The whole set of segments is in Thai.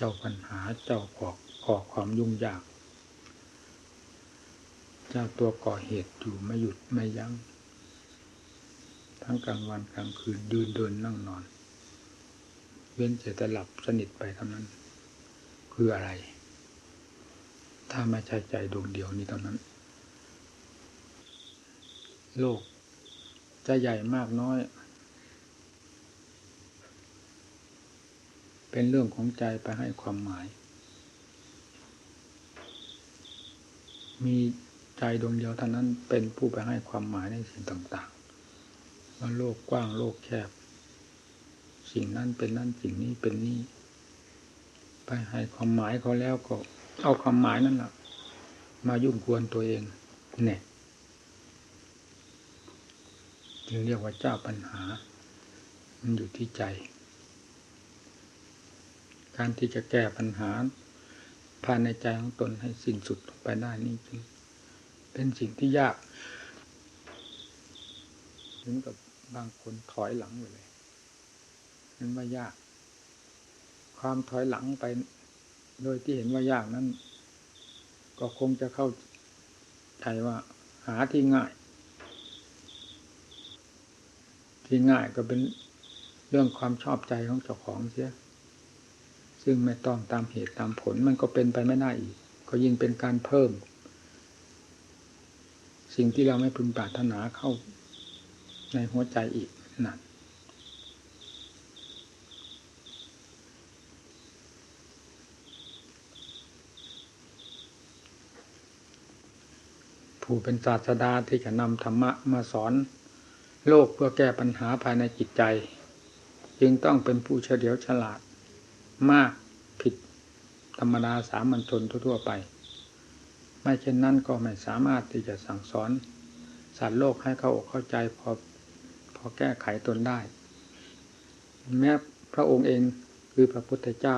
เจ้าปัญหาเจ้าก่อก่อความยุ่งยาก เจ้าตัวก่อเหตุอยู่ไม่หยุดไม่ยัง้ง ทั้งกลางวันกลางคืนยืนเดินนั่งนอน เว้นแต่จะหลับสนิทไปเท่านั้น คืออะไร ถ้าไม่ใช่ใจดวงเดียวนี้เท่านั้น โลกจะใหญ่มากน้อย เป็นเรื่องของใจไปให้ความหมาย มีใจดวงเดียวเท่านั้นเป็นผู้ไปให้ความหมายในสิ่งต่างๆว่าโลกกว้างโลกแคบ สิ่งนั้นเป็นนั้นสิ่งนี้เป็นนี้ไปให้ความหมายเขาแล้วก็ เอาความหมายนั่นแหละมายุ่งกวนตัวเองเนี่ยจึงเรียกว่าเจ้าปัญหา มันอยู่ที่ใจ การที่จะแก้ปัญหาภายในใจของตนให้สิ้นสุดไปได้นี่จึงเป็นสิ่งที่ยาก ถึงกับบางคนถอยหลังไปเลยนั้นว่ายาก ความถอยหลังไป โดยที่เห็นว่ายากนั้น ก็คงจะเข้าใจว่า หาที่ง่าย ที่ง่ายก็เป็นเรื่องความชอบใจของเจ้าของเสีย ซึ่งไม่ต้องตามเหตุตามผลมันก็เป็นไปไม่ได้อีก ก็ยิ่งเป็นการเพิ่ม สิ่งที่เราไม่พึงปรารถนาเข้าในหัวใจอีกนั่นผู้เป็นศาสดาที่จะนำธรรมะมาสอน โลกเพื่อแก้ปัญหาภายในจิตใจ จึงต้องเป็นผู้เฉลียวฉลาด มากผิดธรรมดาสามัญชนทั่ว ๆ ไป ไม่เช่นนั้นก็ไม่สามารถที่จะสั่งสอนสัตว์โลกให้เข้าอกเข้าใจพอพอแก้ไขตนได้ แม้พระองค์เองคือพระพุทธเจ้า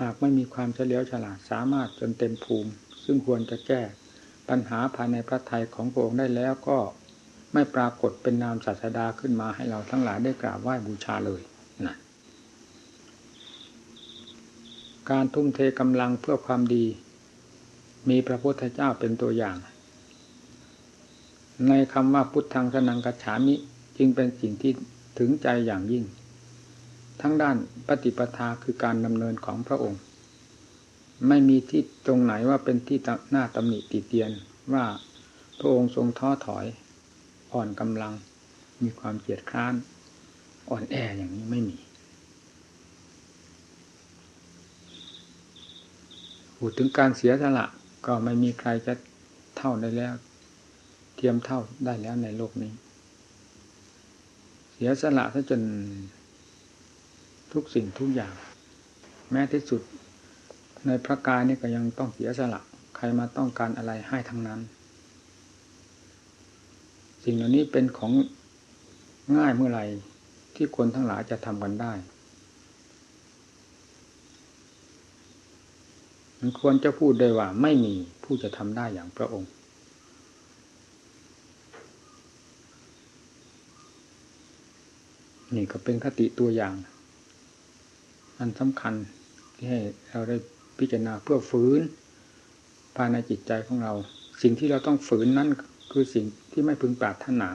หากไม่มีความเฉลียวฉลาดสามารถจนเต็มภูมิ ซึ่งควรจะแก้ปัญหาภายในพระทัยของพระองค์ได้แล้วก็ไม่ปรากฏเป็นนามศาสดาขึ้นมาให้เราทั้งหลายได้กราบไหว้บูชาเลยนะ การทุ่มเทกำลังเพื่อความดี มีพระพุทธเจ้าเป็นตัวอย่าง ในคำว่าพุทธังสนังกัจฉามิจึงเป็นสิ่งที่ถึงใจอย่างยิ่ง ทั้งด้านปฏิปทาคือการดำเนินของพระองค์ ไม่มีที่ตรงไหนว่าเป็นที่หน้าตำหนิติเตียนว่าพระองค์ทรงท้อถอย อ่อนกำลัง มีความเกียดคร้าน อ่อนแออย่างนี้ไม่มี พูดถึงการเสียสละ ก็ไม่มีใครจะเท่าได้แล้ว เทียมเท่าได้แล้วในโลกนี้ เสียสละซะจนทุกสิ่งทุกอย่าง แม้ที่สุดในพระกายนี่ก็ยังต้องเสียสละ ใครมาต้องการอะไรให้ทั้งนั้น สิ่งเหล่านี้เป็นของง่ายเมื่อไหร่ที่คนทั้งหลายจะทำกันได้ มันควรจะพูดได้ว่า ไม่มีผู้จะทำได้อย่างพระองค์ นี่ก็เป็นคติตัวอย่าง อันสำคัญที่ให้เราได้พิจารณาเพื่อฝืนภายในจิตใจของเรา สิ่งที่เราต้องฝืนนั้นคือสิ่งที่ไม่พึงปรารถนา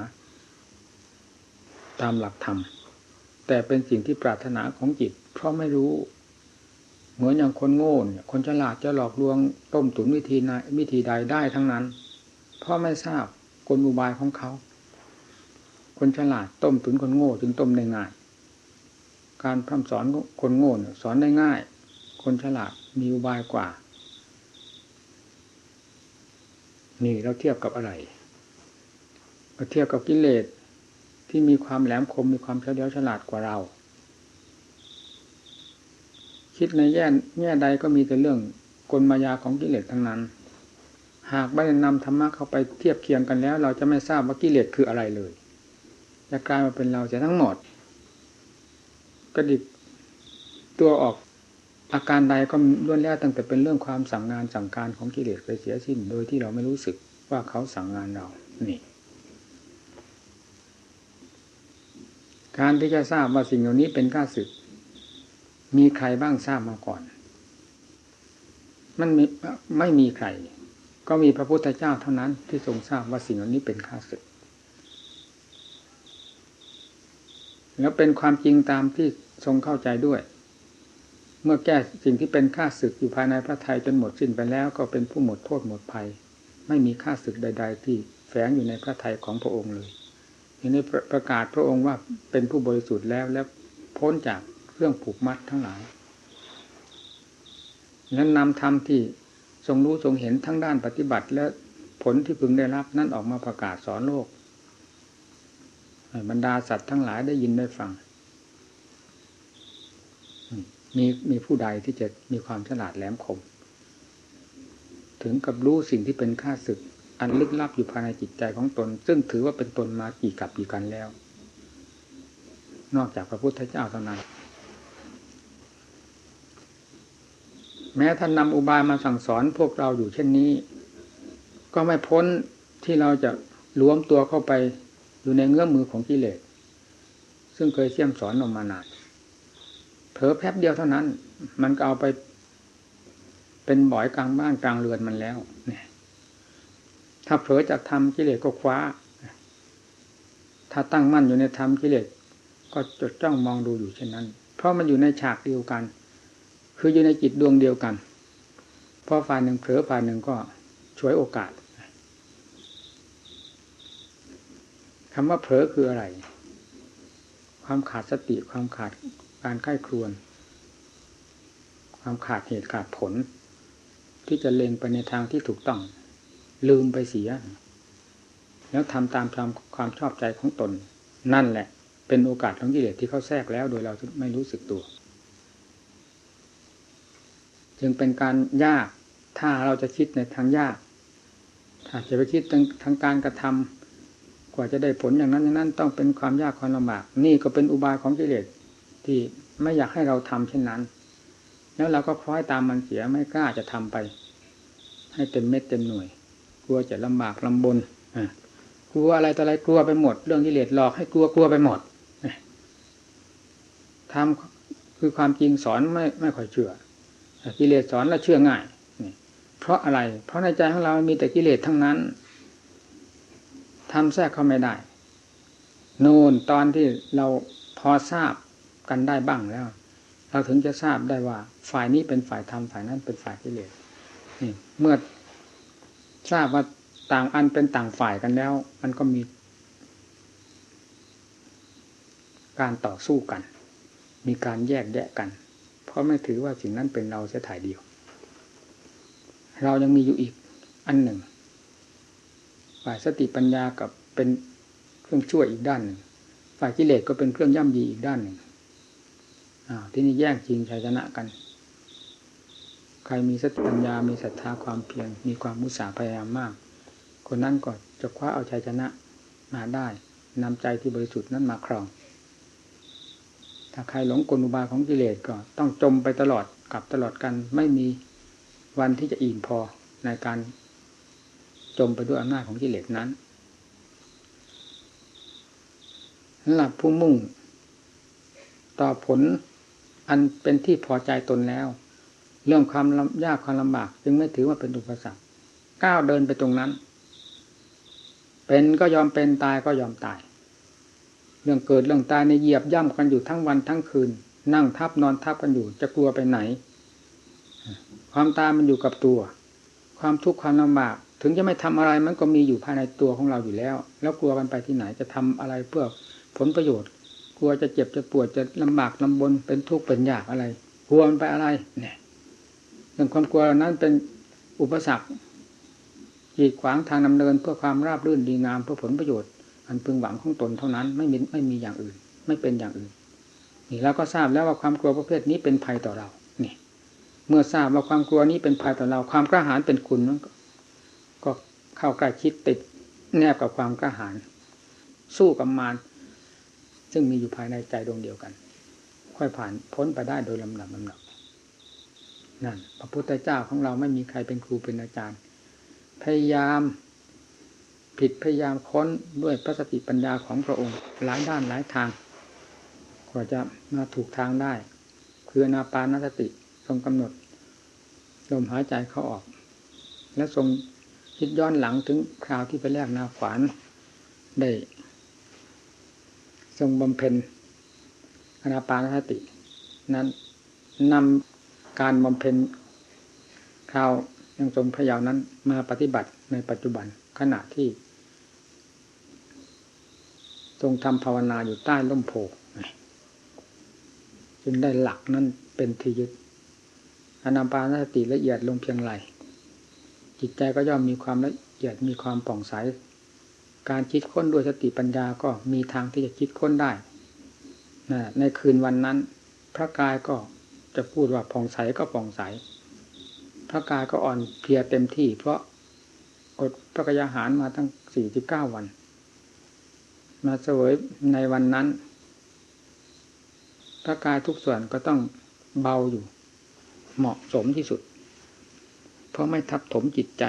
ตามหลักธรรม แต่เป็นสิ่งที่ปรารถนาของจิต เพราะไม่รู้ เหมือนอย่างคนโง่เนี่ยคนฉลาดจะหลอกลวงต้มตุ๋นวิธีนวิธีใดได้ทั้งนั้น เพราะไม่ทราบกลอุบายของเขา คนฉลาดต้มตุ๋นคนโง่จึงต้มได้ง่าย การพร่ำสอนคนโง่สอนได้ง่าย คนฉลาดมีอุบายกว่า นี่เราเทียบกับอะไรเทียบกับกิเลสที่มีความแหลมคมมีความเฉลียวฉลาดกว่าเรา คิดในแง่แง่ใดก็มีแต่เรื่องกลมายาของกิเลสทั้งนั้น หากไม่ได้นำธรรมะเข้าไปเทียบเคียงกันแล้ว เราจะไม่ทราบว่ากิเลสคืออะไรเลยจะกลายมาเป็นเราจะทั้งหมดกระดิกตัวออกอาการใดก็ล้วนแล้วตั้งแต่เป็นเรื่องความสั่งงานสั่งการของกิเลสไปเสียสิ้น โดยที่เราไม่รู้สึกว่าเขาสั่งงานเรา นี่ การที่จะทราบว่าสิ่งเหล่านี้เป็นข้าศึก มีใครบ้างทราบมาก่อน มันไม่ไม่มีใคร ก็มีพระพุทธเจ้าเท่านั้นที่ทรงทราบว่าสิ่งเหล่านี้เป็นข้าศึก แล้วเป็นความจริงตามที่ทรงเข้าใจด้วย เมื่อแก้สิ่งที่เป็นข้าศึกอยู่ภายในพระไทยจนหมดสิ้นไปแล้วก็เป็นผู้หมดโทษหมดภัย ไม่มีข้าศึกใด ๆ ที่แฝงอยู่ในพระไทยของพระองค์เลยทีนี้ประกาศพระองค์ว่าเป็นผู้บริสุทธิ์แล้วและพ้นจาก รื่องผูกมัดทั้งหลายนั้นนำธรรมที่ทรงรู้ทรงเห็นทั้งด้านปฏิบัติ และผลที่พึงได้รับนั่นออกมาประกาศสอนโลกบรรดาสัตว์ทั้งหลายได้ยินได้ฟัง มีมีผู้ใดที่จะมีความฉลาดแหลมคม ถึงกับรู้สิ่งที่เป็นค่าศึก อันลึกลับอยู่ภายในจิตใจของตน ซึ่งถือว่าเป็นตนมากี่กับกี่กันแล้ว นอกจากพระพุทธเจ้าเท่านั้น แม้ท่านนำอุบายมาสั่งสอนพวกเราอยู่เช่นนี้ ก็ไม่พ้นที่เราจะล้วมตัวเข้าไปอยู่ในเงื้อมมือของกิเลสซึ่งเคยเชี่ยมสอนออกมานานเผลอแป๊บเดียวเท่านั้น มันก็เอาไป เป็นบ่อยกลางบ้านกลางเรือนมันแล้วเนี่ยถ้าเผลอจะทำกิเลสก็คว้า ถ้าตั้งมั่นอยู่ในธรรมกิเลสก็จดจ้องมองดูอยู่เช่นนั้น เพราะมันอยู่ในฉากเดียวกัน คืออยู่ในจิตดวงเดียวกันพอฝ่ายหนึ่งเผลอฝ่ายหนึ่งก็ช่วยโอกาสคำว่าเผลอคืออะไร ความขาดสติความขาดการไข้ครวน ความขาดเหตุขาดผล ที่จะเล็งไปในทางที่ถูกต้อง ลืมไปเสีย แล้วทำตามความความชอบใจของตน นั่นแหละ เป็นโอกาสของกิเลสที่เขาแทรกแล้วโดยเราไม่รู้สึกตัว จึงเป็นการยาก ถ้าเราจะคิดในทางยาก ถ้าจะไปคิดทางทางการกระทำกว่าจะได้ผลอย่างนั้นอย่างนั้นต้องเป็นความยากความลำบาก นี่ก็เป็นอุบายของกิเลสที่ไม่อยากให้เราทำเช่นนั้น แล้วเราก็คล้อยตามมันเสียไม่กล้าจะทำไป ให้เต็มเม็ดเต็มหน่วย กลัวจะลำบากลำบนกลัวอะไรต่ออะไรกลัวไปหมด เรื่องกิเลสหลอกให้กลัวกลัวไปหมดทำคือความจริงสอนไม่ไม่ค่อยเชื่อ กิเลสสอนแล้วเชื่อง่ายเพราะอะไร เพราะในใจของเรามีแต่กิเลสทั้งนั้นทำแทรกเข้าไม่ได้ โนูนตอนที่เราพอทราบกันได้บ้างแล้ว เราถึงจะทราบได้ว่า ฝ่ายนี้เป็นฝ่ายธรรมฝ่ายนั้นเป็นฝ่ายกิเลสนี่เมื่อทราบว่าต่างอันเป็นต่างฝ่ายกันแล้ว มันก็มี การต่อสู้กัน มีการแยกแยะกัน ราะไม่ถือว่าสิ่งนั้นเป็นเราเสียถ่ายเดียว เรายังมีอยู่อีกอันหนึ่งฝ่ายสติปัญญากับเป็นเครื่องช่วยอีกด้านหนึ่ง ฝ่ายกิเลสก็เป็นเครื่องย่ำยีอีกด้านหนึ่งที่นี่แย่งจริงชัยชนะกัน ใครมีสติปัญญา มีศรัทธาความเพียร มีความมุสาพยายามมาก คนนั้นก็จะคว้าเอาชัยชนะมาได้นำใจที่บริสุทธิ์นั้นมาครอง ถ้าใครหลงกลอุบายของกิเลสก็ต้องจมไปตลอดกับตลอดกันไม่มีวันที่จะอิ่มพอในการจมไปด้วยอำนาจของกิเลสนั้นหลับผู้มุ่ง ต่อผลอันเป็นที่พอใจตนแล้ว เรื่องความยากความลำบาก จึงไม่ถือว่าเป็นอุปสรรคก้าวเดินไปตรงนั้น เป็นก็ยอมเป็นตายก็ยอมตาย เรื่องเกิดเรื่องตายในเหยียบย่ำกันอยู่ทั้งวันทั้งคืน นั่งทับนอนทับกันอยู่จะกลัวไปไหน ความตายมันอยู่กับตัว ความทุกข์ความลำบากถึงจะไม่ทำอะไรมันก็มีอยู่ภายในตัวของเราอยู่แล้ว แล้วกลัวกันไปที่ไหนจะทำอะไรเพื่อผลประโยชน์ กลัวจะเจ็บจะปวดจะลำบากลำบนเป็นทุกข์เป็นยากอะไรกลัวมันไปอะไรเนี่ยเรื่องความกลัวนั้นเป็นอุปสรรคกีดขวางทางดำเนินเพื่อความราบรื่นดีงามเพื่อผลประโยชน์ อันพึงหวังของตนเท่านั้น ไม่มีไม่มีอย่างอื่น ไม่เป็นอย่างอื่น นี่เราก็ทราบแล้วว่าความกลัวประเภทนี้เป็นภัยต่อเรานี่เมื่อทราบว่าความกลัวนี้เป็นภัยต่อเรา ความกระหายเป็นคุณนั้นก็เข้าใกล้ชิดติดแนบกับความกระหายสู้กับมารซึ่งมีอยู่ภายในใจดวงเดียวกัน ค่อยผ่านพ้นไปได้โดยลำดับลำดับนั่นพระพุทธเจ้าของเราไม่มีใครเป็นครูเป็นอาจารย์ พยายาม ผิดพยายามค้นด้วยพระสติปัญญาของพระองค์ หลายด้านหลายทาง กว่าจะมาถูกทางได้ คือนาปานสติทรงกำหนดลมหายใจเข้าออก และทรงคิดย้อนหลังถึงคราวที่ไปแลกนาขวานได้ ทรงบำเพ็ญอนาปานสติ นั้นนำการบำเพ็ญคราวยังทรงพระยาวนั้นมาปฏิบัติในปัจจุบันขณะที่ ทรงทำภาวนาอยู่ใต้ร่มโพจึงได้หลักนั้นเป็นที่ยึดอนาปานสติละเอียดลงเพียงไรจิตใจก็ย่อมมีความละเอียดมีความป่องใส การคิดค้นด้วยสติปัญญาก็มีทางที่จะคิดค้นได้ในคืนวันนั้น พระกายก็จะพูดว่าผ่องใสก็ผ่องใส พระกายก็อ่อนเพลียเต็มที่ เพราะอดพระกยาหารมาตั้งสี่สิบเก้าวัน มาเสวยในวันนั้นพระกายทุกส่วนก็ต้องเบาอยู่ เหมาะสมที่สุด เพราะไม่ทับถมจิตใจ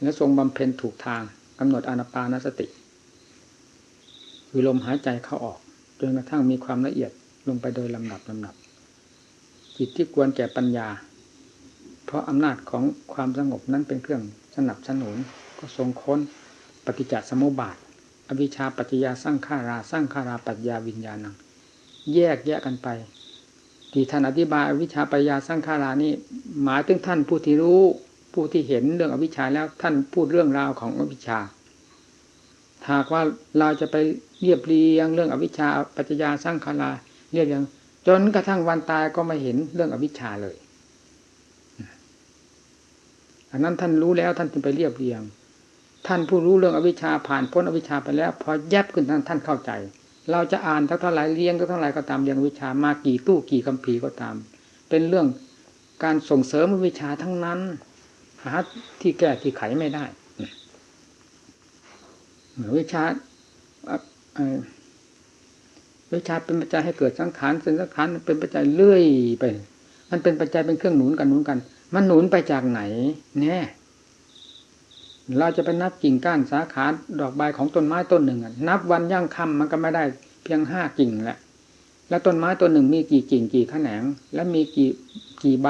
และทรงบำเพ็ญถูกทางกำหนดอนาปานสติ คือลมหายใจเข้าออกจนกระทั่งมีความละเอียดลงไปโดยลำดับลำดับ จิตที่ควรแก่ปัญญา เพราะอำนาจของความสงบนั้นเป็นเครื่องสนับสนุนก็ทรงค้นปฏิจจสมุปบาท อวิชชาปัจจยาสร้างขาราสร้างขาราปัจจยาวิญญาณัง แยกแยกกันไป ที่ท่านอธิบายอวิชชาปัจจยาสร้างขารานี่หมายถึงท่านผู้ที่รู้ผู้ที่เห็นเรื่องอวิชชาแล้วท่านพูดเรื่องราวของอวิชชาหากว่าเราจะไปเรียบเรียงเรื่องอวิชชาปัจจยาสร้างคาราเรียบเรียงจนกระทั่งวันตายก็ไม่เห็นเรื่องอวิชชาเลยอันนั้นท่านรู้แล้วท่านจึงไปเรียบเรียง ท่านผู้รู้เรื่องอวิชชาผ่านพ้นอวิชชาไปแล้ว พอแยบขึ้นท่านท่านเข้าใจ เราจะอ่านเท่าไหร่เรียงเท่าไหร่ก็ตามเรียงวิชามากี่ตู้กี่คำพีก็ตาม เป็นเรื่องการส่งเสริมวิชาทั้งนั้น หาที่แก้ที่ไขไม่ได้วิชาวิชาเป็นปัจจัยให้เกิดสังขารเป็นสังขารเป็นปัจจัยเลื่อยไป มันเป็นปัจจัยเป็นเครื่องหนุนกันหนุนกัน มันหนุนไปจากไหน แน่ เราจะไปนับกิ่งก้านสาขาดอกใบของต้นไม้ต้นหนึ่งนับวันย่างคำมันก็ไม่ได้เพียงห้ากิ่งแหละ แล้วต้นไม้ต้นหนึ่งมีกี่กิ่งกี่แขนง และมีกี่กี่ใบ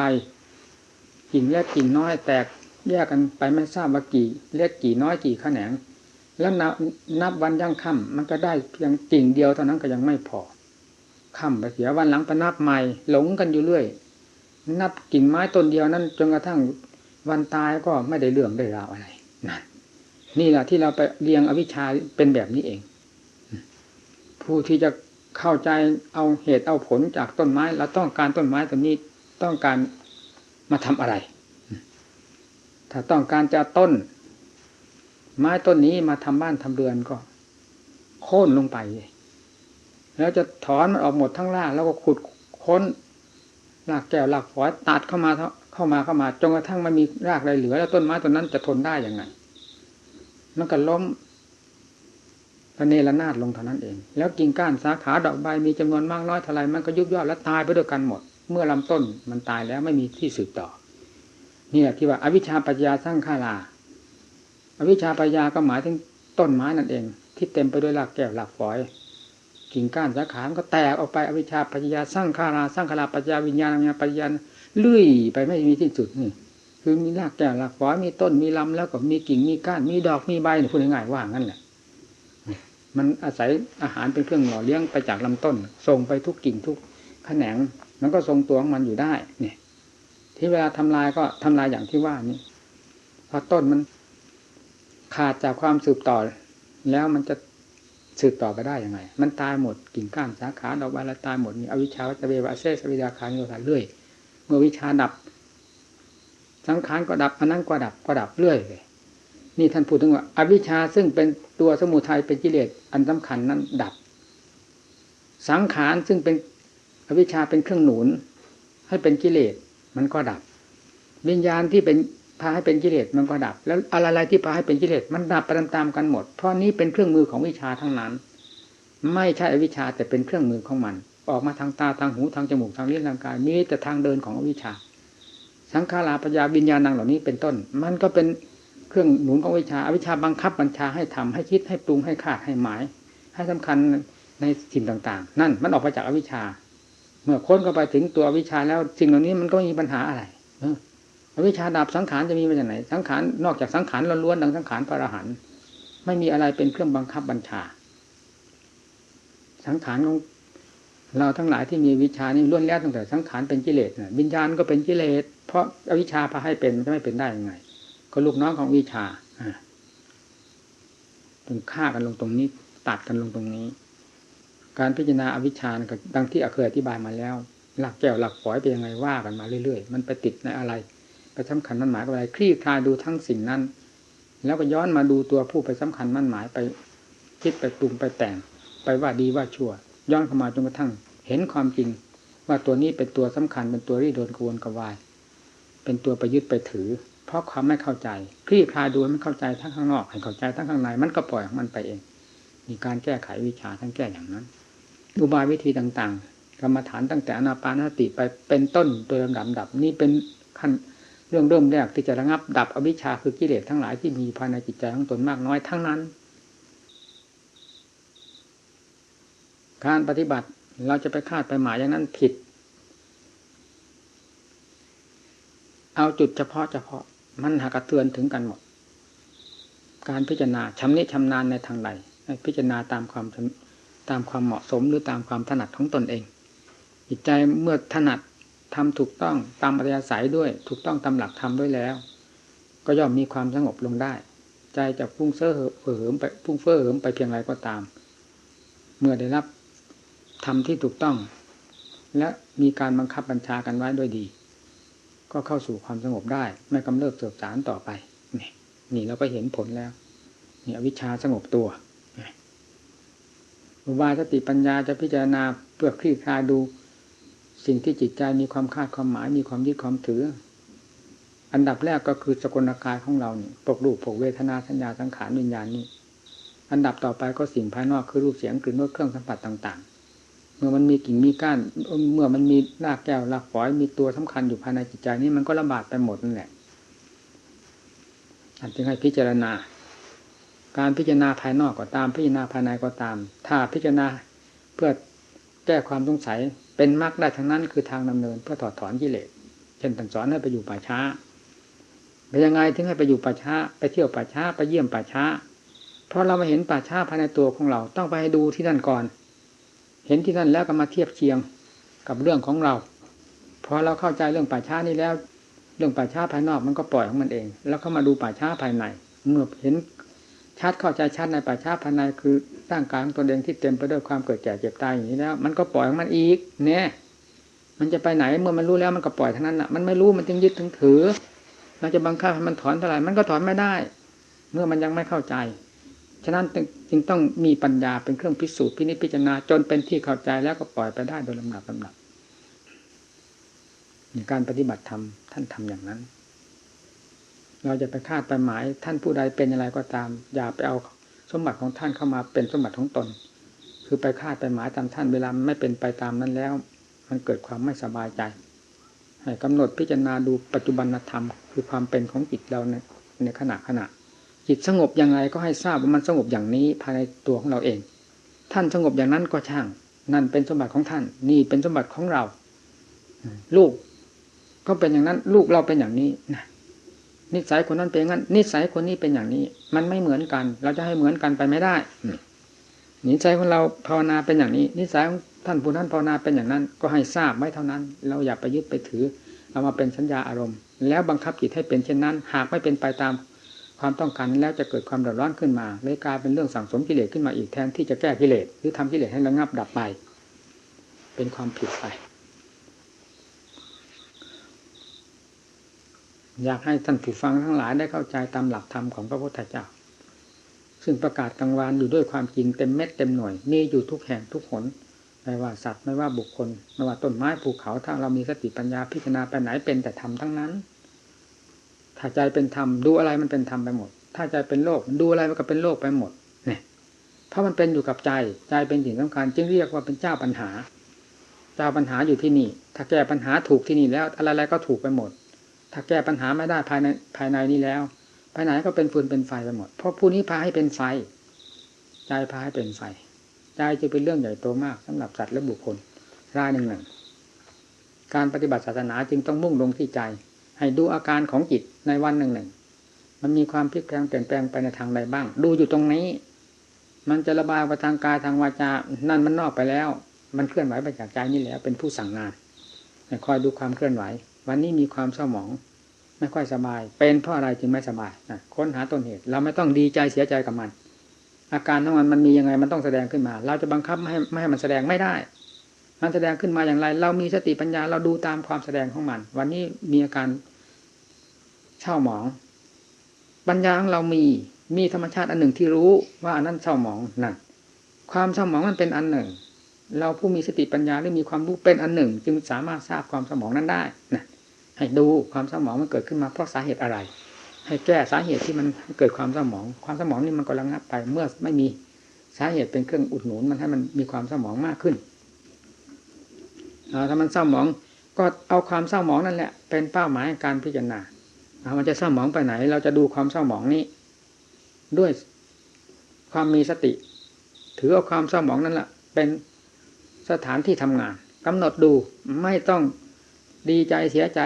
กิ่งเล็กกิ่งน้อยแตกแยกกันไปไม่ทราบว่ากี่เล็กกี่น้อยกี่แขนง แล้วนับวันย่างค่ำมันก็ได้เพียงกิ่งเดียวเท่านั้นก็ยังไม่พอค่ำไปเสียวันหลังไปนับใหม่หลงกันอยู่เรื่อย นับกิ่งไม้ต้นเดียวนั้นจนกระทั่งวันตายก็ไม่ได้เรื่องได้ราวอะไร นั่นนี่แหละที่เราไปเรียงอวิชชาเป็นแบบนี้เอง ผู้ที่จะเข้าใจเอาเหตุเอาผลจากต้นไม้เราต้องการต้นไม้ต้นนี้ต้องการมาทำอะไร ถ้าต้องการจะต้น ไม้ต้นนี้มาทำบ้านทำเรือนก็โค่นลงไป แล้วจะถอนมันออกหมดทั้งล่างแล้วก็ขุดค้นรากแก้วรากฝอยตัดเข้ามา เข้ามาเข้ามาจนกระทั่งมันมีรากอะไรเหลือ แล้วต้นไม้ต้นนั้นจะทนได้ยังไงมันก็ล้มระเนระนาดลงเท่านั้นเอง แล้วกิ่งก้านสาขาดอกใบมีจำนวนมากน้อยเท่าไรมันก็ยุบย่อและตายไปด้วยกันหมด เมื่อลำต้นมันตายแล้วไม่มีที่สืบต่อนี่แหละที่ว่าอวิชชาปัญญาสร้างข้าราอวิชชาปัญญาก็หมายถึงต้นไม้นั่นเอง ที่เต็มไปด้วยหลักแก้วหลักฝอย กิ่งก้านสาขาก็แตกออกไปอวิชชาปัญญาสร้างคาราสร้างคาราปัญญาวิญญาณวิญญาณปัญญา เลื่อยไปไม่มีที่สุดนี่ คือมีรากแก้วหลักฝอยมีต้นมีลำแล้วก็มีกิ่งมีก้านมีดอกมีใบพูดง่ายๆว่างั้นแหละมันอาศัยอาหารเป็นเครื่องหล่อเลี้ยงไปจากลำต้นส่งไปทุกกิ่งทุกแขนงมันก็ทรงตัวของมันอยู่ได้เนี่ยที่เวลาทำลายก็ทำลายอย่างที่ว่านี่พอต้นมันขาดจากความสืบต่อ แล้วมันจะสืบต่อไปได้ยังไง มันตายหมดกิ่งก้านสาขาดอกใบละตายหมดนี่อวิชชาวัจเววะเซสวิดาคานโยธาเรื่อย มื่อวิชาดับ สังขารก็ดับอันนั้นก็ดับก็ดับเรื่อยเลยนี่ท่านพูดถึงว่าอวิชชาซึ่งเป็นตัวสมุทัยเป็นกิเลสอันสำคัญนั้นดับ สังขารซึ่งเป็นอวิชชาเป็นเครื่องหนุน ให้เป็นกิเลสมันก็ดับ วิญญาณที่เป็นพาให้เป็นกิเลสมันก็ดับ แล้วอะไรๆที่พาให้เป็นกิเลสมันดับไปตามๆกันหมด เพราะนี้เป็นเครื่องมือของวิชาทั้งนั้น ไม่ใช่อวิชาแต่เป็นเครื่องมือของมัน ออกมาทางตาทางหูทางจมูกทางลิ้นทางกายมีแต่ทางเดินของอวิชชา สังขาราปัญญาวิญญาณังเหล่านี้เป็นต้น มันก็เป็นเครื่องหนุนของวิชาอวิชชาบังคับบัญชาให้ทำให้คิดให้ปรุงให้คาดให้หมาย ให้สำคัญในสิ่งต่างๆ นั่นมันออกมาจากอวิชชา เมื่อค้นเข้าไปถึงตัววิชาแล้วสิ่งเหล่านี้มันก็ไม่มีปัญหาอะไรอออวิชชาดับสังขารจะมีมาจากไหน สังขารนอกจากสังขารล้วนๆดังสังขารพระอรหันต์ไม่มีอะไรเป็นเครื่องบังคับบัญชา สังขารของ เราทั้งหลายที่มีวิชานี่ล้วนแล้วตั้งแต่สังขารเป็นกิเลสนะวิญญาณก็เป็นกิเลส เพราะอวิชชาพาให้เป็นจะไม่เป็นได้ยังไง ก็ลูกน้องของวิชาอ่าถึงฆ่ากันลงตรงนี้ ตัดกันลงตรงนี้ การพิจารณาอวิชชาดังที่เคยอธิบายมาแล้ว หลักแก้วหลักฝอยเป็นยังไงว่ากันมาเรื่อยๆ มันไปติดในอะไรไปสำคัญมั่นหมายกับอะไรคลี่คลายดูทั้งสิ่งนั้น แล้วก็ย้อนมาดูตัวผู้ไปสำคัญมั่นหมายไป คิดไปปรุงไปแต่ง ไปว่าดีว่าชั่ว ย้อนเข้ามาจนกระทั่ง เห็นความจริง ว่าตัวนี้เป็นตัวสำคัญเป็นตัวที่โดนกวนกวาย เป็นตัวไปยึดไปถือ เพราะความไม่เข้าใจคลี่คลายดูมันเข้าใจทั้งข้างนอกให้เข้าใจทั้งข้างในมันก็ปล่อยของมันไปเอง มีการแก้ไขวิชาทั้งแก้อย่างนั้น อุบายวิธีต่างๆกรรมฐานตั้งแต่อนาปานสติไปเป็นต้นโดยลำดับดับนี่เป็นขั้นเรื่องเริ่มแรกที่จะระงับดับอวิชชาคือกิเลสทั้งหลายที่มีภายในจิตใจของตนมากน้อยทั้งนั้น การปฏิบัติเราจะไปคาดไปหมายอย่างนั้นผิด เอาจุดเฉพาะเฉพาะมันหากระเทือนถึงกันหมด การพิจารณาชำนิชำนาญในทางใดพิจารณาตามความตามความเหมาะสมหรือตามความถนัดของตนเอง จิตใจเมื่อถนัดทำถูกต้องตามปริยาศัยด้วย ถูกต้องตามหลักธรรมด้วยแล้ว ก็ย่อมมีความสงบลงได้ ใจจะพุ่งเซ่อเหิมไปพุ่งเฟ้อเหิมไปเพียงไรก็ตาม เมื่อได้รับ ทำที่ถูกต้อง และมีการบังคับบัญชากันไว้ด้วยดี ก็เข้าสู่ความสงบได้ ไม่กำเริบเสบสารต่อไป นี่นี่เราก็เห็นผลแล้วนี่อวิชาสงบตัวอุบายสติปัญญาจะพิจารณาเพื่อคลี่คลายดู สิ่งที่จิตใจมีความคาดความหมายมีความยึดความถือ อันดับแรกก็คือสกลกายของเราเนี่ยปกรูปปกเวทนาสัญญาสังขารวิญญาณนี้อันดับต่อไปก็สิ่งภายนอกคือรูปเสียงกลิ่นรสเครื่องสัมผัสต่างๆ เมื่อมันมีกิ่งมีก้าน เมื่อมันมีรากแก้วรากฝอยมีตัวสำคัญอยู่ภายในจิตใจนี้มันก็ระบาดไปหมดนั่นแหละอันจึงให้พิจารณา การพิจารณาภายนอกก็ตาม พิจารณาภายในก็ตาม ถ้าพิจารณาเพื่อแก้ความสงสัยเป็นมรรคได้ทั้งนั้นคือทางดำเนินเพื่อถอดถอนกิเลสเช่นตันสอนให้ไปอยู่ป่าช้าเป็นยังไงถึงให้ไปอยู่ป่าช้า ไปเที่ยวป่าช้าไปเยี่ยมป่าช้า เพราะเรามาเห็นป่าช้าภายในตัวของเราต้องไปดูที่นั่นก่อน ห็นที่นั่นแล้วก็มาเทียบเคียงกับเรื่องของเราพอเราเข้าใจเรื่องป่าช้านี้แล้ว เรื่องป่าช้าภายนอกมันก็ปล่อยของมันเอง แล้วเข้ามาดูป่าช้าภายในเมื่อเห็นชัดเข้าใจชัดในป่าช้าภายในคือร่างกายของตนเองที่เต็มไปด้วยความเกิดแก่เจ็บตายอย่างนี้แล้ว มันก็ปล่อยของมันอีก เนี่ย มันจะไปไหนเมื่อมันรู้แล้วมันก็ปล่อยเท่านั้นแหะมันไม่รู้มันจึงยึดถึงถือ เราจะบังคับให้มันถอนเท่าไหร่มันก็ถอนไม่ได้ เมื่อมันยังไม่เข้าใจ ฉะนั้นจึงต้องมีปัญญาเป็นเครื่องพิสูจน์พินิจพิจารณาจนเป็นที่เข้าใจแล้วก็ปล่อยไปได้โดยลำดับลำดับการปฏิบัติธรรมท่านทำอย่างนั้น เราจะไปคาดไปหมายท่านผู้ใดเป็นอะไรก็ตาม อย่าไปเอาสมบัติของท่านเข้ามาเป็นสมบัติของตน คือไปคาดไปหมายตามท่านเวลาไม่เป็นไปตามนั้นแล้ว มันเกิดความไม่สบายใจให้กำหนดพิจารณาดูปัจจุบันธรรม คือความเป็นของจิตเราในในขณะขณะ จิตสงบอย่างไรก็ให้ทราบว่ามันสงบอย่างนี้ภายในตัวของเราเอง ท่านสงบอย่างนั้นก็ช่าง นั่นเป็นสมบัติของท่าน นี่เป็นสมบัติของเรา ลูกก็เป็นอย่างนั้น ลูกเราเป็นอย่างนี้นะนิสัยคนนั้นเป็นอย่างนั้นนิสัยคนนี้เป็นอย่างนี้ มันไม่เหมือนกัน เราจะให้เหมือนกันไปไม่ได้นิสัยของเราภาวนาเป็นอย่างนี้ นิสัยของท่านผู้นั้นภาวนาเป็นอย่างนั้น ก็ให้ทราบไว้เท่านั้น เราอย่าไปยึดไปถือเอามาเป็นสัญญาอารมณ์ แล้วบังคับจิตให้เป็นเช่นนั้น หากไม่เป็นไปตาม ความต้องการแล้วจะเกิดความเดือดร้อนขึ้นมาเลยกลายเป็นเรื่องสั่งสมกิเลสขึ้นมาอีกแทนที่จะแก้กิเลสหรือทำกิเลสให้ระงับดับไป เป็นความผิดไป อยากให้ท่านผู้ฟังทั้งหลายได้เข้าใจตามหลักธรรมของพระพุทธเจ้าซึ่งประกาศกลางวานอยู่ด้วยความจริงเต็มเม็ดเต็มหน่วยมีอยู่ทุกแห่งทุกหนไม่ว่าสัตว์ไม่ว่าบุคคลไม่ว่าต้นไม้ภูเขาถ้าเรามีสติปัญญาพิจารณาไปไหนเป็นแต่ธรรมทั้งนั้น ถ้าใจเป็นธรรมดูอะไรมันเป็นธรรมไปหมด ถ้าใจเป็นโลกดูอะไรมันก็เป็นโลกไปหมดเนี่ยเพราะมันเป็นอยู่กับใจใจเป็นสิ่งสำคัญจึงเรียกว่าเป็นเจ้าปัญหา เจ้าปัญหาอยู่ที่นี่ ถ้าแก้ปัญหาถูกที่นี่แล้วอะไรๆก็ถูกไปหมด ถ้าแก้ปัญหาไม่ได้ภายในภายในนี้แล้ว ภายในก็เป็นฟืนเป็นไฟไปหมด เพราะผู้นี้พาให้เป็นไฟ ใจพาให้เป็นไฟใจจะเป็นเรื่องใหญ่โตมากสำหรับสัตว์และบุคคลรายหนึ่งหนึ่งการปฏิบัติศาสนาจึงต้องมุ่งลงที่ใจ ให้ดูอาการของจิตในวันหนึ่งหนึ่งมันมีความพลิกแปลงเปลี่ยนแปลงไปในทางใดบ้าง ดูอยู่ตรงนี้ มันจะระบายไปทางกายทางวาจา นั่นมันนอกไปแล้ว มันเคลื่อนไหวไปจากใจนี่แล้ว เป็นผู้สั่งงานคอยดูความเคลื่อนไหว วันนี้มีความเศร้าหมอง ไม่ค่อยสบาย เป็นเพราะอะไรจึงไม่สบายนะค้นหาต้นเหตุ เราไม่ต้องดีใจเสียใจกับมัน อาการของมันมันมียังไงมันต้องแสดงขึ้นมา เราจะบังคับไม่ให้ไม่ให้มันแสดงไม่ได้ มันแสดงขึ้นมาอย่างไร เรามีสติปัญญาเราดูตามความแสดงของมัน วันนี้มีอาการ เศร้าหมอง ปัญญาของเรามีมีธรรมชาติอันหนึ่งที่รู้ว่าอันนั้นเศร้าหมองนั่นความเศร้าหมองมันเป็นอันหนึ่ง เราผู้มีสติปัญญาหรือมีความรู้เป็นอันหนึ่ง จึงสามารถทราบความเศร้าหมองนั้นได้นะให้ดูความเศร้าหมองมันเกิดขึ้นมาเพราะสาเหตุอะไร ให้แก้สาเหตุที่มันเกิดความเศร้าหมอง ความเศร้าหมองนี่มันก็ระงับไปเมื่อไม่มีสาเหตุเป็นเครื่องอุดหนุนมันให้มันมีความเศร้าหมองมากขึ้นถ้ามันเศร้าหมองก็เอาความเศร้าหมองนั่นแหละเป็นเป้าหมายการพิจารณา มันจะเศร้าหมองไปไหน เราจะดูความเศร้าหมองนี้ ด้วยความมีสติ ถือเอาความเศร้าหมองนั่นแหละเป็นสถานที่ทำงานกำหนดดูไม่ต้องดีใจเสียใจ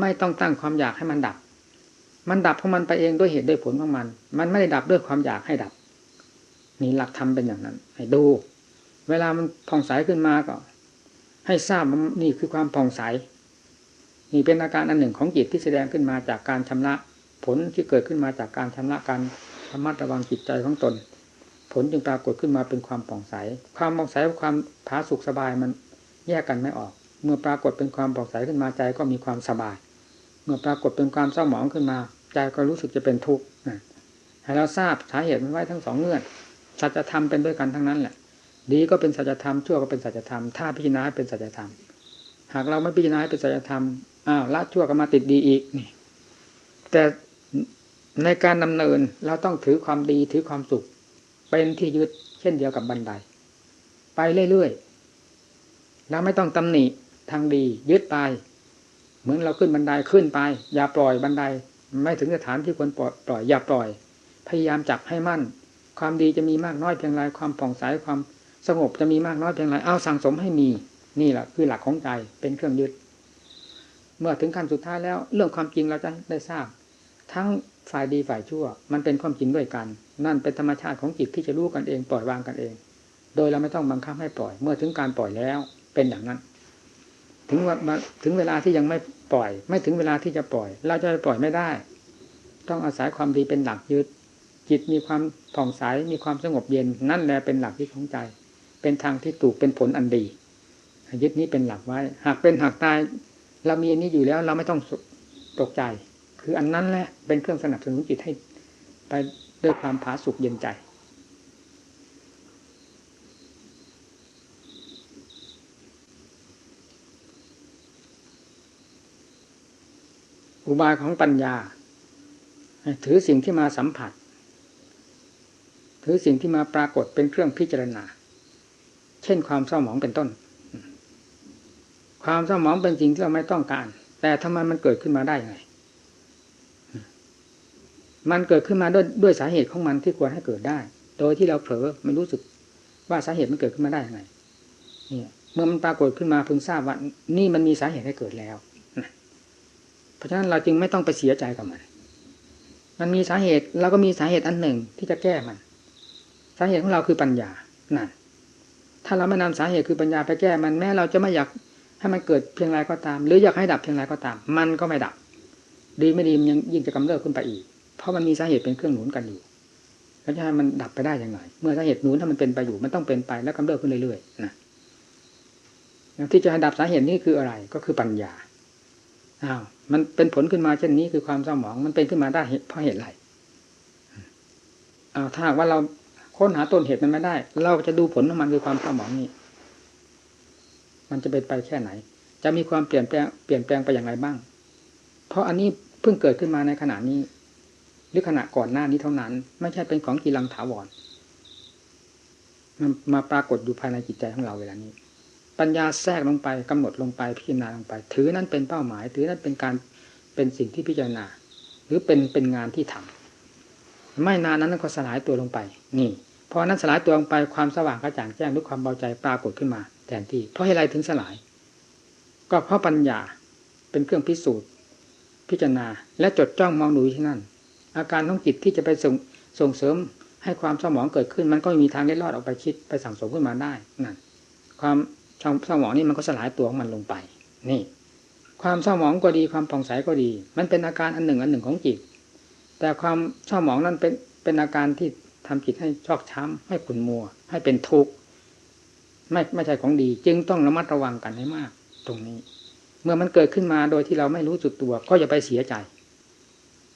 ไม่ต้องตั้งความอยากให้มันดับ มันดับของมันไปเองด้วยเหตุด้วยผลของมัน มันไม่ได้ดับด้วยความอยากให้ดับ นี่หลักธรรมเป็นอย่างนั้น ให้ดู เวลามันผ่องใสขึ้นมาก็ ให้ทราบนี่คือความผ่องใส นี่เป็นอาการอันหนึ่งของจิตที่แสดงขึ้นมาจากการชำระผลที่เกิดขึ้นมาจากการชำระการระมัดระวังจิตใจของตน ผลจึงปรากฏขึ้นมาเป็นความผ่องใส ความผ่องใสกับความผาสุกสบายมันแยกกันไม่ออก เมื่อปรากฏเป็นความผ่องใสขึ้นมาใจก็มีความสบาย เมื่อปรากฏเป็นความเศร้าหมองขึ้นมา ใจก็รู้สึกจะเป็นทุกข์ให้เราทราบสาเหตุมันไว้ทั้งสองเงื่อนสัจธรรมเป็นด้วยกันทั้งนั้นแหละดีก็เป็นสัจธรรมชั่วก็เป็นสัจธรรมถ้าพิจารณาเป็นสัจธรรม หากเราไม่พิจารณาเป็นสัจธรรม อ้าวละชั่วก็มาติดดีอีกนี่ แต่ในการดำเนินเราต้องถือความดีถือความสุข เป็นที่ยึดเช่นเดียวกับบันได ไปเรื่อยๆเราไม่ต้องตำหนิทางดียึดไป เหมือนเราขึ้นบันไดขึ้นไป อย่าปล่อยบันได ไม่ถึงสถานที่ควรปล่อยอย่าปล่อย พยายามจับให้มั่น ความดีจะมีมากน้อยเพียงไรความผ่องใสความสงบจะมีมากน้อยเพียงไรเอาสั่งสมให้มี นี่แหละคือหลักของใจเป็นเครื่องยึด เมื่อถึงขั้นสุดท้ายแล้ว เรื่องความจริงเราจะได้ทราบ ทั้งฝ่ายดีฝ่ายชั่ว มันเป็นความจริงด้วยกัน นั่นเป็นธรรมชาติของจิตที่จะรู้กันเองปล่อยวางกันเอง โดยเราไม่ต้องบังคับให้ปล่อย เมื่อถึงการปล่อยแล้วเป็นอย่างนั้น ถึงว่าถึงเวลาที่ยังไม่ปล่อย ไม่ถึงเวลาที่จะปล่อย เราจะปล่อยไม่ได้ ต้องอาศัยความดีเป็นหลักยึด จิตมีความผ่องใสมีความสงบเย็น นั่นแหละเป็นหลักที่ของใจ เป็นทางที่ถูกเป็นผลอันดียึดนี้เป็นหลักไว้ หากเป็นหากตาย เรามีอันนี้อยู่แล้วเราไม่ต้องตกใจ คืออันนั้นแหละเป็นเครื่องสนับสนุนจิตให้ไปด้วยความผาสุกเย็นใจ อุบายของปัญญา ถือสิ่งที่มาสัมผัส ถือสิ่งที่มาปรากฏเป็นเครื่องพิจารณา เช่นความเศร้าหมองเป็นต้น ความเศร้าหมองเป็นสิ่งที่เราไม่ต้องการ แต่ทำไมมันเกิดขึ้นมาได้ไง มันเกิดขึ้นมาด้วยด้วยสาเหตุของมันที่ควรให้เกิดได้ โดยที่เราเผลอไม่รู้สึกว่าสาเหตุมันเกิดขึ้นมาได้ยังไงเนี่ยเมื่อมันปรากฏขึ้นมาเพิ่งทราบว่านี่มันมีสาเหตุให้เกิดแล้วเพราะฉะนั้นเราจึงไม่ต้องไปเสียใจกับมัน มันมีสาเหตุเราก็มีสาเหตุอันหนึ่งที่จะแก้มัน สาเหตุของเราคือปัญญานั่นถ้าเราไม่นำสาเหตุคือปัญญาไปแก้มันแม้เราจะไม่อยาก ให้มันเกิดเพียงไรก็ตาม หรืออยากให้ดับเพียงไรก็ตาม มันก็ไม่ดับ ดีไม่ดีมันยังยิ่งจะกำเริบขึ้นไปอีก เพราะมันมีสาเหตุเป็นเครื่องหนุนกันอยู่แล้วจะให้มันดับไปได้ยังไง เมื่อสาเหตุหนุนถ้ามันเป็นไปอยู่ มันต้องเป็นไปแล้วกำเริบขึ้นเรื่อยๆนะที่จะให้ดับสาเหตุนี้คืออะไร ก็คือปัญญาอ้าวมันเป็นผลขึ้นมาเช่นนี้คือความเศร้าหมอง มันเป็นขึ้นมาได้เพราะเหตุอะไรอ้าวถ้าว่าเราค้นหาต้นเหตุมันไม่ได้ เราจะดูผลของมันคือความเศร้าหมองนี้ มันจะเป็นไปแค่ไหน จะมีความเปลี่ยนแปลงเปลี่ยนแปลงไปอย่างไรบ้าง เพราะอันนี้เพิ่งเกิดขึ้นมาในขณะนี้ หรือขณะก่อนหน้านี้เท่านั้น ไม่ใช่เป็นของกีรังถาวรมันมาปรากฏอยู่ภายในจิตใจของเราเวลานี้ ปัญญาแทรกลงไปกำหนดลงไปพิจารณาลงไป ถือนั้นเป็นเป้าหมาย ถือนั้นเป็นการเป็นสิ่งที่พิจารณา หรือเป็นเป็นงานที่ทำไม่นานนั้นก็สลายตัวลงไป นี่พอนั้นสลายตัวลงไปความสว่างกระจ่างแจ้งด้วยความเบาใจปรากฏขึ้นมา ทนที่ เพราะอะไรถึงสลาย ก็เพราะปัญญาเป็นเครื่องพิสูจน์ พิจารณา และจดจ้องมองดูที่นั่น อาการของจิตที่จะไปส่งส่งเสริมให้ความสมองเกิดขึ้น มันก็มีทางเล็ดลอดออกไปคิดไปสั่งสมขึ้นมาได้นั่นความสมองนี่มันก็สลายตัวของมันลงไป นี่ ความสมองก็ดีความผ่องใสก็ดี มันเป็นอาการอันหนึ่งอันหนึ่งของจิต แต่ความสมองนั้นเป็นเป็นอาการที่ทำจิตให้ชอกช้ำให้ขุ่นมัว ให้เป็นทุกข์ ไม่ไม่ใช่ของดี จึงต้องระมัดระวังกันให้มาก ตรงนี้ เมื่อมันเกิดขึ้นมาโดยที่เราไม่รู้จุดตัว ก็อย่าไปเสียใจ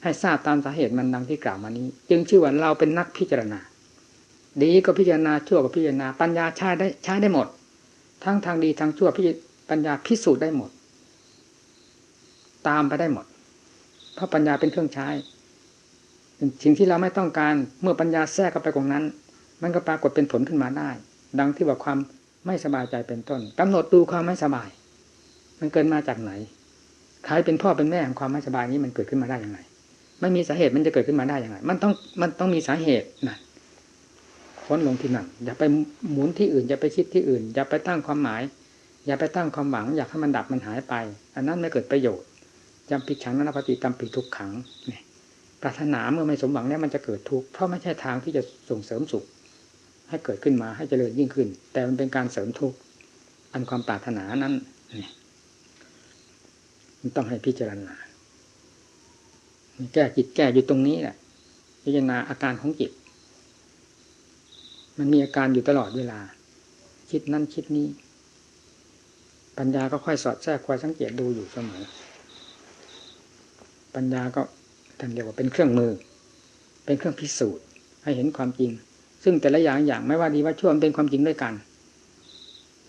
ให้ทราบตามสาเหตุมันดังที่กล่าวมานี้ จึงชื่อว่าเราเป็นนักพิจารณา ดีก็พิจารณาชั่วก็พิจารณา ปัญญาใช้ได้ใช้ได้หมด ทั้งทางดีทางชั่วพิปัญญาพิสูจน์ได้หมด ตามไปได้หมด เพราะปัญญาเป็นเครื่องใช้สิ่งที่เราไม่ต้องการเมื่อปัญญาแทรกเข้าไปตรงนั้น มันก็ปรากฏเป็นผลขึ้นมาได้ ดังที่ว่าความ ไม่สบายใจเป็นต้นกำหนดดูความไม่สบาย มันเกิดมาจากไหนใครเป็นพ่อเป็นแม่ของความไม่สบายนี้มันเกิดขึ้นมาได้อย่างไรไม่มีสาเหตุมันจะเกิดขึ้นมาได้อย่างไรมันต้องมันต้องมีสาเหตุนะค้นลงที่นั่นอย่าไปหมุนที่อื่นอย่าไปคิดที่อื่น อย่าไปตั้งความหมาย อย่าไปตั้งความหวัง อยากให้มันดับมันหายไป อันนั้นไม่เกิดประโยชน์จำผิดขังนันปฏิตามผิดทุกขังเนี่ยปรารถนาเมื่อไม่สมหวังเนี่ยมันจะเกิดทุกข์เพราะไม่ใช่ทางที่จะส่งเสริมสุข ให้เกิดขึ้นมาให้เจริญยิ่งขึ้น แต่มันเป็นการเสริมทุกข์อันความปรารถนานั้นนี่มันต้องให้พิจารณาแก้จิตแก้อยู่ตรงนี้แหละพิจารณาอาการของจิต มันมีอาการอยู่ตลอดเวลา คิดนั่นคิดนี้ปัญญาก็ค่อยสอดแทรกคอยสังเกตดูอยู่เสมอ ปัญญาก็ท่านเรียกว่าเป็นเครื่องมือ เป็นเครื่องพิสูจน์ ให้เห็นความจริง ซึ่งแต่ละอย่างอย่างไม่ว่าดีว่าชั่วมันเป็นความจริงด้วยกัน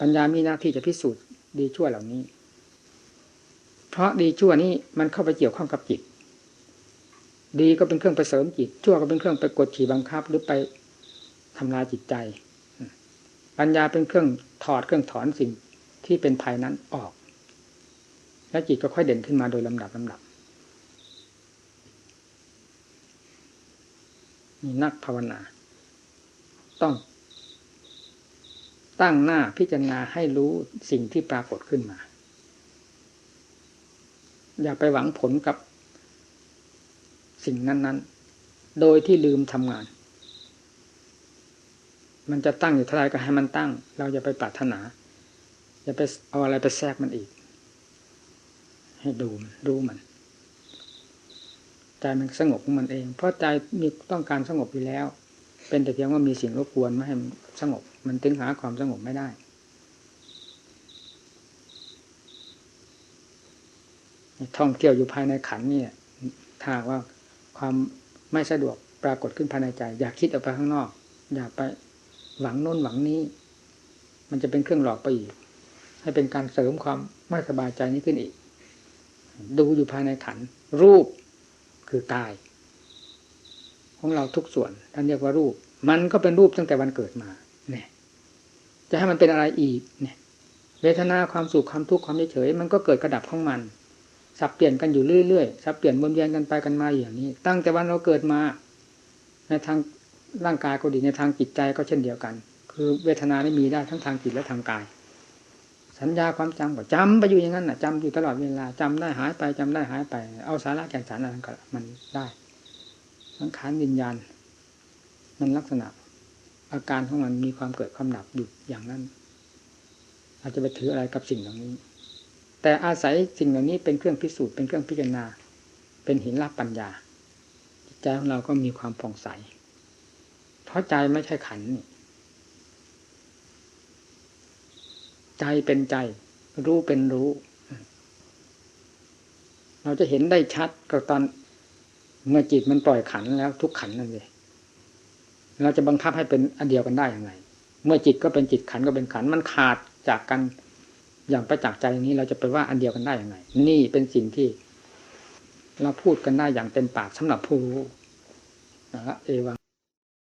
ปัญญามีหน้าที่จะพิสูจน์ดีชั่วเหล่านี้ เพราะดีชั่วนี้มันเข้าไปเกี่ยวข้องกับจิต ดีก็เป็นเครื่องไปเสริมจิต ชั่วก็เป็นเครื่องไปกดขี่บังคับ หรือไปทำลายจิตใจ ปัญญาเป็นเครื่องถอดเครื่องถอนสิ่งที่เป็นภัยนั้นออก และจิตก็ค่อยเด่นขึ้นมาโดยลำดับลำดับนี่นักภาวนา ต้อง ตั้งหน้าพิจารณาให้รู้สิ่งที่ปรากฏขึ้นมา อย่าไปหวังผลกับสิ่งนั้น ๆ โดยที่ลืมทำงาน มันจะตั้งอยู่เท่าไรก็ให้มันตั้ง เราอย่าไปปรารถนา อย่าไปเอาอะไรไปแทรกมันอีก ให้ดูมันรู้มันใจมันสงบของมันเอง เพราะใจมีต้องการสงบอยู่แล้ว เป็นแต่เพียงว่ามีสิ่งรบกวนไม่ให้สงบ มันถึงหาความสงบไม่ได้ ท่องเที่ยวอยู่ภายในขันนี่ถ้าว่าความไม่สะดวกปรากฏขึ้นภายในใจ อยากคิดออกไปข้างนอก อยากไปหวังโน้นหวังนี้ มันจะเป็นเครื่องหลอกไปอีก ให้เป็นการเสริมความไม่สบายใจนี้ขึ้นอีก ดูอยู่ภายในขัน รูปคือกาย ของเราทุกส่วนท่านเรียกว่ารูป มันก็เป็นรูปตั้งแต่วันเกิดมาเนี่ยจะให้มันเป็นอะไรอีกเนี่ยเวทนาความสุขความทุกข์ความเฉยมันก็เกิดกระดับของมัน สับเปลี่ยนกันอยู่เรื่อยๆสับเปลี่ยนวนเวียนกันไปกันมาอย่างนี้ ตั้งแต่วันเราเกิดมา ในทางร่างกายก็ดีในทางจิตใจก็เช่นเดียวกัน คือเวทนานี่มีได้ทั้งทางจิตและทางกาย สัญญาความจำก็จำไปอยู่อย่างนั้นน่ะจำอยู่ตลอดเวลาจำได้หายไปจำได้หายไป เอาสาระแก่นสารอะไรก็มันได้ สังขารวิญญาณมันลักษณะ อาการของมันมีความเกิดความดับอยู่อย่างนั้น อาจจะไปถืออะไรกับสิ่งเหล่านี้ แต่อาศัยสิ่งเหล่านี้เป็นเครื่องพิสูจน์เป็นเครื่องพิจารณา เป็นหินรับปัญญาจิตใจของเราก็มีความผ่องใส เพราะใจไม่ใช่ขันนี่ใจเป็นใจ รู้เป็นรู้ เราจะเห็นได้ชัดก็ตอน เมื่อจิตมันปล่อยขันแล้วทุกขันนั่นเลยเราจะบังคับให้เป็นอันเดียวกันได้ยังไง เมื่อจิตก็เป็นจิตขันก็เป็นขันมันขาดจากกันอย่างประจักษ์ใจนี้ เราจะไปว่าอันเดียวกันได้ยังไง นี่เป็นสิ่งที่เราพูดกันได้อย่างเต็มปากสำหรับผู้รู้นะเอวัง